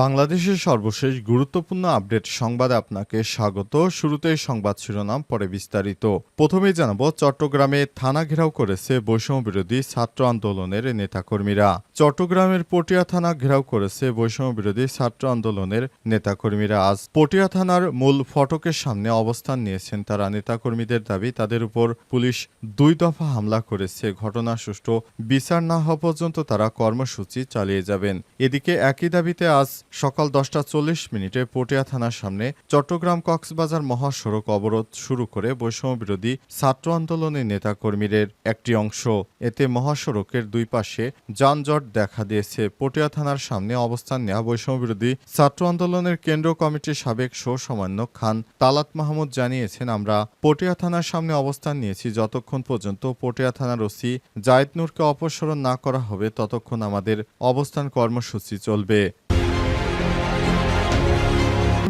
বাংলাদেশের সর্বশেষ গুরুত্বপূর্ণ আপডেট সংবাদে আপনাকে স্বাগত। শুরুতেই সংবাদ শিরোনাম, পরে বিস্তারিত। প্রথমেই জানাব, চট্টগ্রামে থানা ঘেরাও করেছে বৈষম্য বিরোধী ছাত্র আন্দোলনের নেতাকর্মীরা। চট্টগ্রামের পটিয়া থানা ঘেরাও করেছে বৈষম্য বিরোধী ছাত্র আন্দোলনের নেতাকর্মীরা। আজ পটিয়া থানার মূল ফটকের সামনে অবস্থান নিয়েছেন তারা। নেতাকর্মীদের দাবি, তাদের উপর পুলিশ দুই দফা হামলা করেছে। ঘটনা সুষ্ঠু বিচার না হওয়া পর্যন্ত তারা কর্মসূচি চালিয়ে যাবেন। এদিকে একই দাবিতে আজ সকাল দশটা চল্লিশ মিনিটে পটিয়া থানার সামনে চট্টগ্রাম কক্সবাজার মহাসড়ক অবরোধ শুরু করে বৈষম্য বিরোধী ছাত্র আন্দোলনের নেতাকর্মীদের একটি অংশ। এতে মহাসড়কের দুই পাশে যানজট দেখা দিয়েছে। পটিয়া থানার সামনে অবস্থান নেওয়া বৈষম্য বিরোধী ছাত্র আন্দোলনের কেন্দ্র কমিটির সাবেক সমন্বয়ক খান তালাত মাহমুদ জানিয়েছেন, আমরা পটিয়া থানার সামনে অবস্থান নিয়েছি। যতক্ষণ পর্যন্ত পটিয়া থানার ওসি জায়েদ নূরকে অপসারণ না করা হবে, ততক্ষণ আমাদের অবস্থান কর্মসূচি চলবে।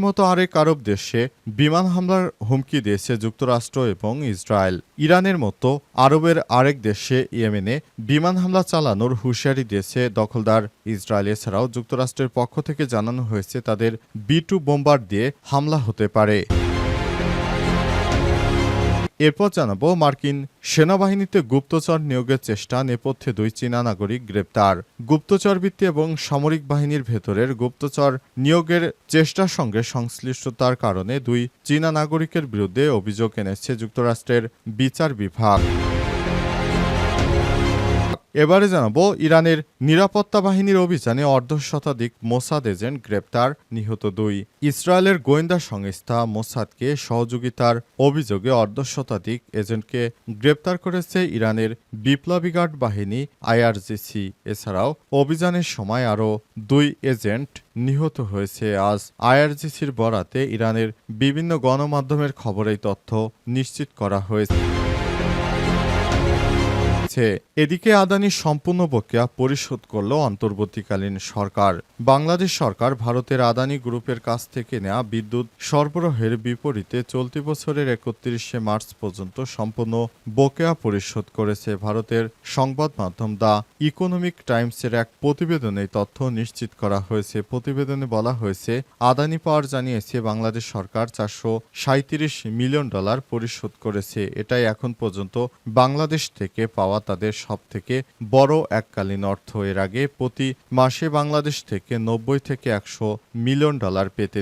মতো আরেক আরব দেশে বিমান হামলার হুমকি দিয়েছে যুক্তরাষ্ট্র এবং ইসরায়েল। ইরানের মতো আরবের আরেক দেশে ইয়েমেনে বিমান হামলা চালানোর হুঁশিয়ারি দিয়েছে দখলদার। ইসরায়েল এছাড়াও যুক্তরাষ্ট্রের পক্ষ থেকে জানানো হয়েছে তাদের বি টু বোম্বার দিয়ে হামলা হতে পারে। এরপর জানাব, মার্কিন সেনাবাহিনীতে গুপ্তচর নিয়োগের চেষ্টা নেপথ্যে দুই চীনা নাগরিক গ্রেপ্তার। গুপ্তচরবৃত্তি এবং সামরিক বাহিনীর ভেতরের গুপ্তচর নিয়োগের চেষ্টার সঙ্গে সংশ্লিষ্টতার কারণে দুই চীনা নাগরিকের বিরুদ্ধে অভিযোগ এনেছে যুক্তরাষ্ট্রের বিচার বিভাগ। এবারে জানাব, ইরানের নিরাপত্তা বাহিনীর অভিযানে অর্ধশতাধিক মোসাদ এজেন্ট গ্রেপ্তার, নিহত দুই। ইসরায়েলের গোয়েন্দা সংস্থা মোসাদকে সহযোগিতার অভিযোগে অর্ধশতাধিক এজেন্টকে গ্রেপ্তার করেছে ইরানের বিপ্লবী গার্ড বাহিনী আইআরজিসি। এছাড়াও অভিযানের সময় আরও দুই এজেন্ট নিহত হয়েছে। আজ আইআরজিসির বরাতে ইরানের বিভিন্ন গণমাধ্যমের খবরেই তথ্য নিশ্চিত করা হয়েছে। হচ্ছে এদিকে আদানির সম্পূর্ণ বকেয়া পরিশোধ করল অন্তর্বর্তীকালীন সরকার। বাংলাদেশ সরকার ভারতের আদানি গ্রুপের কাছ থেকে নেওয়া বিদ্যুৎ সরবরাহের বিপরীতে চলতি বছরের একত্রিশে মার্চ পর্যন্ত সম্পূর্ণ বকেয়া পরিশোধ করেছে ভারতের সংবাদ মাধ্যম দ্য ইকোনমিক টাইমসের এক প্রতিবেদনে তথ্য নিশ্চিত করা হয়েছে। প্রতিবেদনে বলা হয়েছে, আদানি পাওয়ার জানিয়েছে, বাংলাদেশ সরকার চারশো মিলিয়ন ডলার পরিশোধ করেছে। এটাই এখন পর্যন্ত বাংলাদেশ থেকে পাওয়া তাদের সব থেকে বড় এককালীন অর্থ এর আগে প্রতি মাসে বাংলাদেশ থেকে নব্বই থেকে একশো মিলিয়ন ডলার পেতে।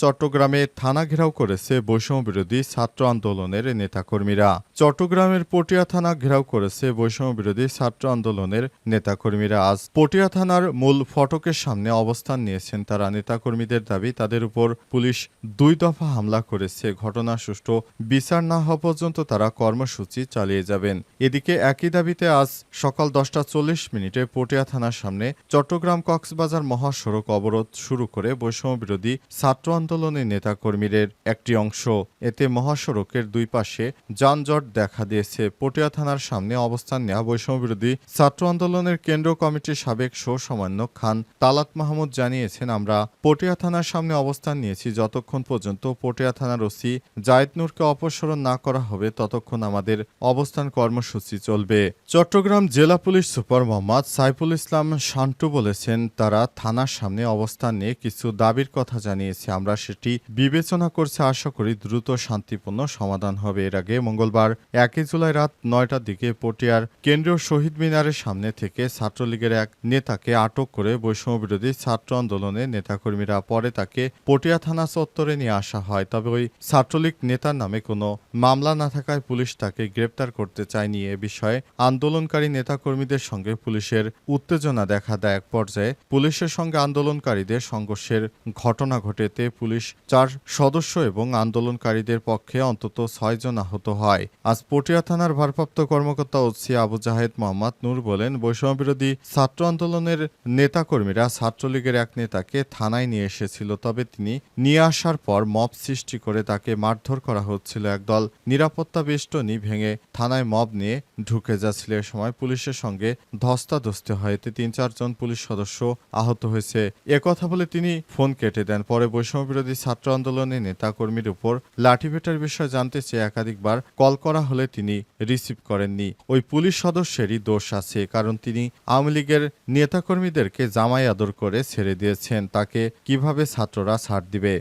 চট্টগ্রামে থানা ঘেরাও করেছে বৈষম্য বিরোধী ছাত্র আন্দোলনের নেতাকর্মীরা। চট্টগ্রামের পটিয়া থানা ঘেরাও করেছে বৈষম্য বিরোধী ছাত্র আন্দোলনের নেতাকর্মীরা। আজ পটিয়া থানার মূল ফটকের সামনে অবস্থান নিয়েছেন তারা। নেতাকর্মীদের দাবি, তাদের উপর পুলিশ দুই দফা হামলা করেছে। ঘটনা সুষ্ঠু বিচার না হওয়া পর্যন্ত তারা কর্মসূচি চালিয়ে যাবেন। এদিকে একই দাবিতে আজ সকাল দশটা চল্লিশ মিনিটে পটিয়া থানার সামনে চট্টগ্রাম কক্সবাজার মহাসড়ক অবরোধ শুরু করে বৈষম্য বিরোধী ছাত্র আন্দোলনের নেতাকর্মীদের একটি অংশ এতে মহাসড়কের দুই পাশে যানজট দেখা দিয়েছে। পটিয়া থানার সামনে অবস্থান নেওয়া বৈষম্য বিরোধী ছাত্র আন্দোলনের কেন্দ্র কমিটির সাবেক সহ সমন্বয়ক খান তালাত মাহমুদ জানিয়েছেন, আমরা পটিয়া থানার সামনে অবস্থান নিয়েছি। যতক্ষণ পর্যন্ত পটিয়া থানার ওসি জায়েদ নূরকে অপসারণ না করা হবে, ততক্ষণ আমাদের অবস্থান কর্মসূচি চলবে। চট্টগ্রাম জেলা পুলিশ সুপার মোহাম্মদ সাইফুল ইসলাম শান্টু বলেছেন, তারা থানার সামনে অবস্থান নিয়ে কিছু দাবির কথা জানিয়েছে। আমরা সেটি বিবেচনা করছে আশা করি দ্রুত শান্তিপূর্ণ সমাধান হবে। এর আগে মঙ্গলবার একই জুলাই রাত নয়টার দিকে পটিয়ার কেন্দ্রীয় শহীদ মিনারের সামনে থেকে ছাত্রলীগের এক নেতাকে আটক করে বৈষম্য বিরোধী ছাত্র আন্দোলনের নেতাকর্মীরা পরে তাকে পটিয়া থানা চত্বরে নিয়ে আসা হয়। তবে ওই ছাত্রলীগ নেতার নামে কোনো মামলা না থাকায় পুলিশ তাকে গ্রেপ্তার করতে চায়নি। এ বিষয়ে আন্দোলনকারী নেতাকর্মীদের সঙ্গে পুলিশের উত্তেজনা দেখা দেয়। এক পর্যায়ে পুলিশের সঙ্গে আন্দোলনকারীদের সংঘর্ষের ঘটনা ঘটেতে পুলিশ চার সদস্য এবং আন্দোলনকারীদের পক্ষে অন্তত ছয়জন আহত হয়। আজ পটিয়া থানার ভারপ্রাপ্ত কর্মকর্তা ওসি আবু জাহেদ মোহাম্মদ নূর বলেন বৈষম্য বিরোধী ছাত্র আন্দোলনের নেতাকর্মীরা ছাত্রলীগের এক নেতাকে থানায় নিয়ে এসেছিল, তবে তিনি নিয়ে আসার পর মব সৃষ্টি করে তাকে মারধর করা হচ্ছিল একদল নিরাপত্তা বেষ্টনী ভেঙে থানায় মব নিয়ে ঢুকে যাচ্ছিল। এ সময় পুলিশের সঙ্গে ধস্তাধস্তি হয়, এতে তিন চারজন পুলিশ সদস্য আহত হয়েছে। এ কথা বলে তিনি ফোন কেটে দেন। পরে বৈষম্য বিরোধী ছাত্র আন্দোলনের নেতাকর্মীর উপর লাঠিপেটার বিষয়ে জানতে চেয়ে একাধিকবার কল করা হলে তিনি রিসিভ করেননি। ওই পুলিশ সদস্যেরই দোষ আছে, কারণ তিনি আওয়ামী লীগের নেতাকর্মীদেরকে জামাই আদর করে ছেড়ে দিয়েছেন। তাকে কীভাবে ছাত্ররা ছাড় দিবে?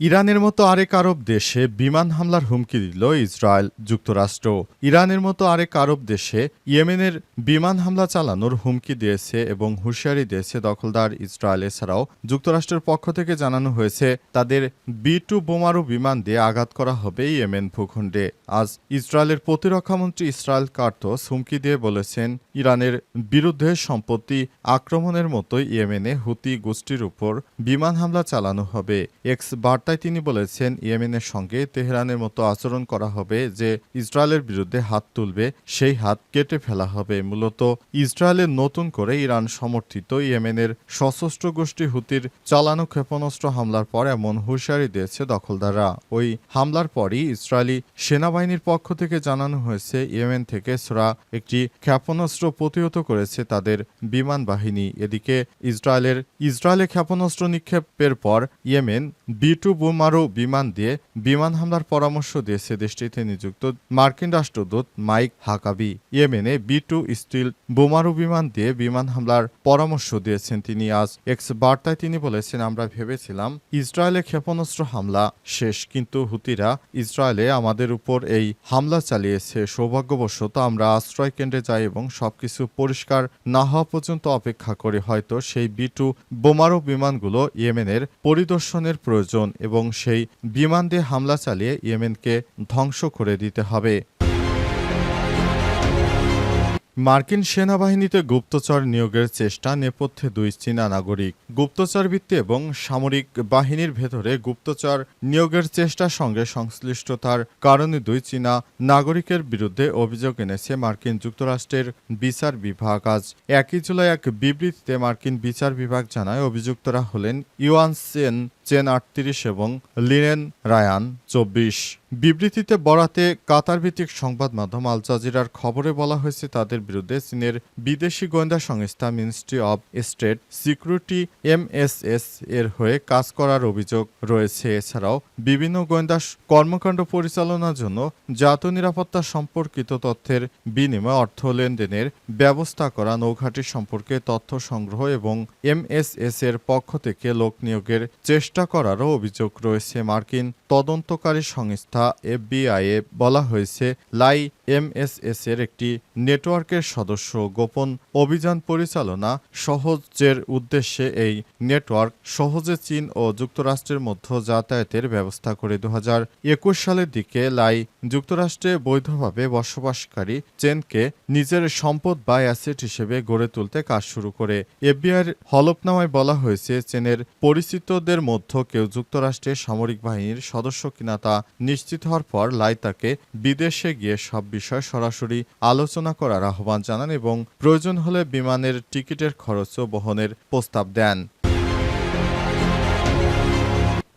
ইরানের মতো আরেক আরব দেশে বিমান হামলার হুমকি দিল ইসরায়েল যুক্তরাষ্ট্র। ইরানের মতো আরেক আরব দেশে ইয়েমেনের বিমান হামলা চালানোর হুমকি দিয়েছে এবং হুঁশিয়ারি দিয়েছে দখলদার ইসরায়েল। এছাড়াও যুক্তরাষ্ট্রের পক্ষ থেকে জানানো হয়েছে, তাদের বি টু বোমারু বিমান দিয়ে আঘাত করা হবে ইয়েমেন ভূখণ্ডে। আজ ইসরায়েলের প্রতিরক্ষামন্ত্রী ইসরায়েল কার্তোস হুমকি দিয়ে বলেছেন, ইরানের বিরুদ্ধে সম্পত্তি আক্রমণের মতোই ইয়েমেনে হুতি গোষ্ঠীর উপর বিমান হামলা চালানো হবে। এক্স বার্তায় তিনি বলেছেন, ইয়েমেনের সঙ্গে তেহরানের মতো আচরণ করা হবে যে ইসরায়েলের বিরুদ্ধে হাত তুলবে, সেই হাত কেটে ফেলা হবে। মূলত ইসরায়েলের নতুন করে ইরান সমর্থিত ইয়েমেনের সশস্ত্র গোষ্ঠী হুতির চালানো ক্ষেপণাস্ত্র হামলার পর এমন হুঁশিয়ারি দিয়েছে দখলদাররা। ওই হামলার পরই ইসরায়েলি সেনাবাহিনীর পক্ষ থেকে জানানো হয়েছে, ইয়েমেন থেকে সোরা একটি ক্ষেপণাস্ত্র প্রতিহত করেছে তাদের বিমান বাহিনী। এদিকে ইসরায়েলের, ইসরায়েলে ক্ষেপণাস্ত্র নিক্ষেপের পর ইয়েমেন বি টু বোমারু বিমান দিয়ে বিমান হামলার পরামর্শ দিয়েছে দেশটিতে নিযুক্ত মার্কিন রাষ্ট্রদূত মাইক হাকাবি। ইয়েমেনে বি টু স্টিল বোমারু বিমান দিয়ে বিমান হামলার পরামর্শ দিয়েছেন তিনি। আজ এক্স বার্তায় তিনি বলেছেন, আমরা ভেবেছিলাম ইসরায়েলে ক্ষেপণাস্ত্র হামলা শেষ, কিন্তু হুতিরা ইসরায়েলে আমাদের উপর এই হামলা চালিয়েছে। সৌভাগ্যবশত আমরা আশ্রয় কেন্দ্রে যাই এবং সবকিছু পরিষ্কার না হওয়া পর্যন্ত অপেক্ষা করি। হয়তো সেই বি টু বোমারু বিমানগুলো ইয়েমেনের পরিদর্শনের প্রয়োজন। এবং সেই বিমান দিয়ে হামলা চালিয়ে ইয়েমেনকে ধ্বংস করে দিতে হবে। মার্কিন সেনাবাহিনীতে গুপ্তচর নিয়োগের চেষ্টা নেপথ্যে দুই চীনা নাগরিক। গুপ্তচর বৃত্তি এবং সামরিক বাহিনীর ভেতরে গুপ্তচর নিয়োগের চেষ্টার সঙ্গে সংশ্লিষ্টতার কারণে দুই চীনা নাগরিকের বিরুদ্ধে অভিযোগ এনেছে মার্কিন যুক্তরাষ্ট্রের বিচার বিভাগ। আজ একই জুলাই এক বিবৃতিতে মার্কিন বিচার বিভাগ জানায়, অভিযুক্তরা হলেন ইউয়ান সেন চেন আটত্রিশ এবং লিনেন রায়ান চব্বিশ। বিবৃতিতে বরাতে কাতার ভিত্তিক সংবাদ মাধ্যম আল জাজিরার খবরে বলা হয়েছে, তাদের বিরুদ্ধে চীনের বিদেশি গোয়েন্দা সংস্থা ministry of state security MSS এর হয়ে কাজ করার অভিযোগ রয়েছে। এছাড়াও বিভিন্ন গোয়েন্দা কর্মকাণ্ড পরিচালনার জন্য জাতীয় নিরাপত্তা সম্পর্কিত তথ্যের বিনিময়ে অর্থ লেনদেনের ব্যবস্থা করা, নৌঘাটি সম্পর্কে তথ্য সংগ্রহ এবং এমএসএস এর পক্ষ থেকে লোক নিয়োগের চেষ্টা করারও অভিযোগ রয়েছে। মার্কিন তদন্তকারী সংস্থা এফবিআইয়ে বলা হয়েছে লাই এমএসএস এর একটি নেটওয়ার্কের সদস্য। গোপন অভিযান পরিচালনা সহজের উদ্দেশ্যে এই নেটওয়ার্ক সহজে চীন ও যুক্তরাষ্ট্রের মধ্যে যাতায়াতের ব্যবস্থা করে। দু একুশ সালের দিকে লাই যুক্তরাষ্ট্রে বৈধভাবে বসবাসকারী চেনকে নিজের সম্পদ বা অ্যাসেট হিসেবে গড়ে তুলতে কাজ শুরু করে। এফবিআইয়ের হলফনামায় বলা হয়েছে, চেনের পরিচিতদের মধ্যে কেউ যুক্তরাষ্ট্রের সামরিক বাহিনীর সদস্য কিনা তা নিশ্চিত হওয়ার পর লাই তাকে বিদেশে গিয়ে সব বিষয় সরাসরি আলোচনা করার আহ্বান জানান এবং প্রয়োজন হলে বিমানের টিকিটের খরচও বহনের প্রস্তাব দেন।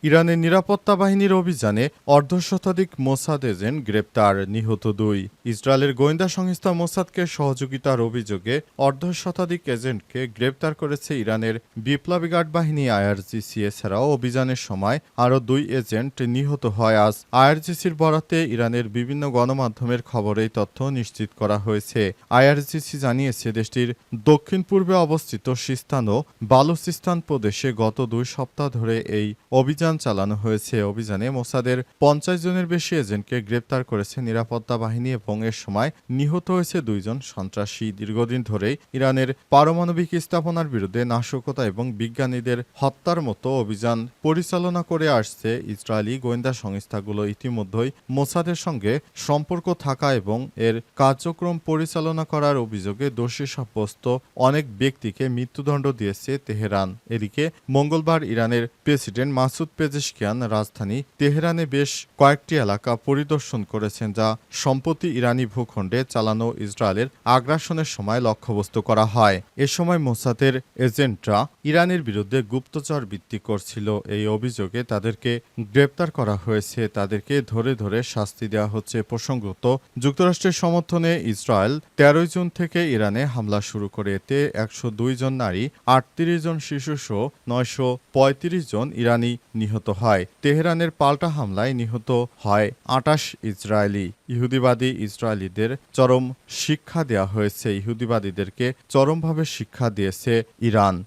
ইরানের নিরাপত্তা বাহিনীর অভিযানে অর্ধশতাধিক মোসাদ এজেন্ট গ্রেপ্তার, নিহত দুই। ইসরায়েলের গোয়েন্দা সংস্থা মোসাদকে সহযোগিতার অভিযোগে অর্ধশতাধিক এজেন্টকে গ্রেপ্তার করেছে ইরানের বিপ্লবী গার্ড বাহিনী আইআরজিসি। এছাড়াও অভিযানের সময় আরও দুই এজেন্ট নিহত হয়। আজ আইআরজিসির বরাতে ইরানের বিভিন্ন গণমাধ্যমের খবরে তথ্য নিশ্চিত করা হয়েছে। আইআরজিসি জানিয়েছে, দেশটির দক্ষিণ পূর্বে অবস্থিত সিস্তান ও বালুচিস্তান প্রদেশে গত দুই সপ্তাহ ধরে এই অভিযান চালানো হয়েছে। অভিযানে মোসাদের পঞ্চাশ জনের বেশি এজেন্টকে গ্রেপ্তার করেছে নিরাপত্তা বাহিনী এবং এর সময় নিহত হয়েছে দুইজন সন্ত্রাসী। দীর্ঘদিন ধরেই ইরানের পারমাণবিক স্থাপনার বিরুদ্ধে নাশকতা এবং বিজ্ঞানীদের হত্যার মতো অভিযান পরিচালনা করে আসছে ইসরায়েলি গোয়েন্দা সংস্থাগুলো। ইতিমধ্যেই মোসাদের সঙ্গে সম্পর্ক থাকা এবং এর কার্যক্রম পরিচালনা করার অভিযোগে দোষী সাব্যস্ত অনেক ব্যক্তিকে মৃত্যুদণ্ড দিয়েছে তেহরান। এদিকে মঙ্গলবার ইরানের প্রেসিডেন্ট মাসুদ পেজেশকিয়ান রাজধানী তেহরানে বেশ কয়েকটি এলাকা পরিদর্শন করেছেন যা সম্প্রতি ইরানি ভূখণ্ডে চালানো ইসরায়েলের আগ্রাসনের সময় লক্ষ্যবস্তু করা হয়। এ সময় মোসাদের এজেন্টরা ইরানের বিরুদ্ধে গুপ্তচর বৃত্তি করছিল। এই অভিযোগে তাদেরকে গ্রেপ্তার করা হয়েছে। তাদেরকে ধরে ধরে শাস্তি দেওয়া হচ্ছে প্রসঙ্গত যুক্তরাষ্ট্রের সমর্থনে ইসরায়েল তেরোই জুন থেকে ইরানে হামলা শুরু করে। এতে একশো দুই জন নারী, আটত্রিশ জন শিশুসহ নয়শো পঁয়ত্রিশ জন ইরানি নিহত হয়। তেহরানের পাল্টা হামলায় নিহত হয় আটাশ ইসরায়েলি। ইহুদিবাদী ইসরায়েলিদের চরম শিক্ষা দেয়া হয়েছে। ইহুদিবাদীদেরকে চরমভাবে শিক্ষা দিয়েছে ইরান।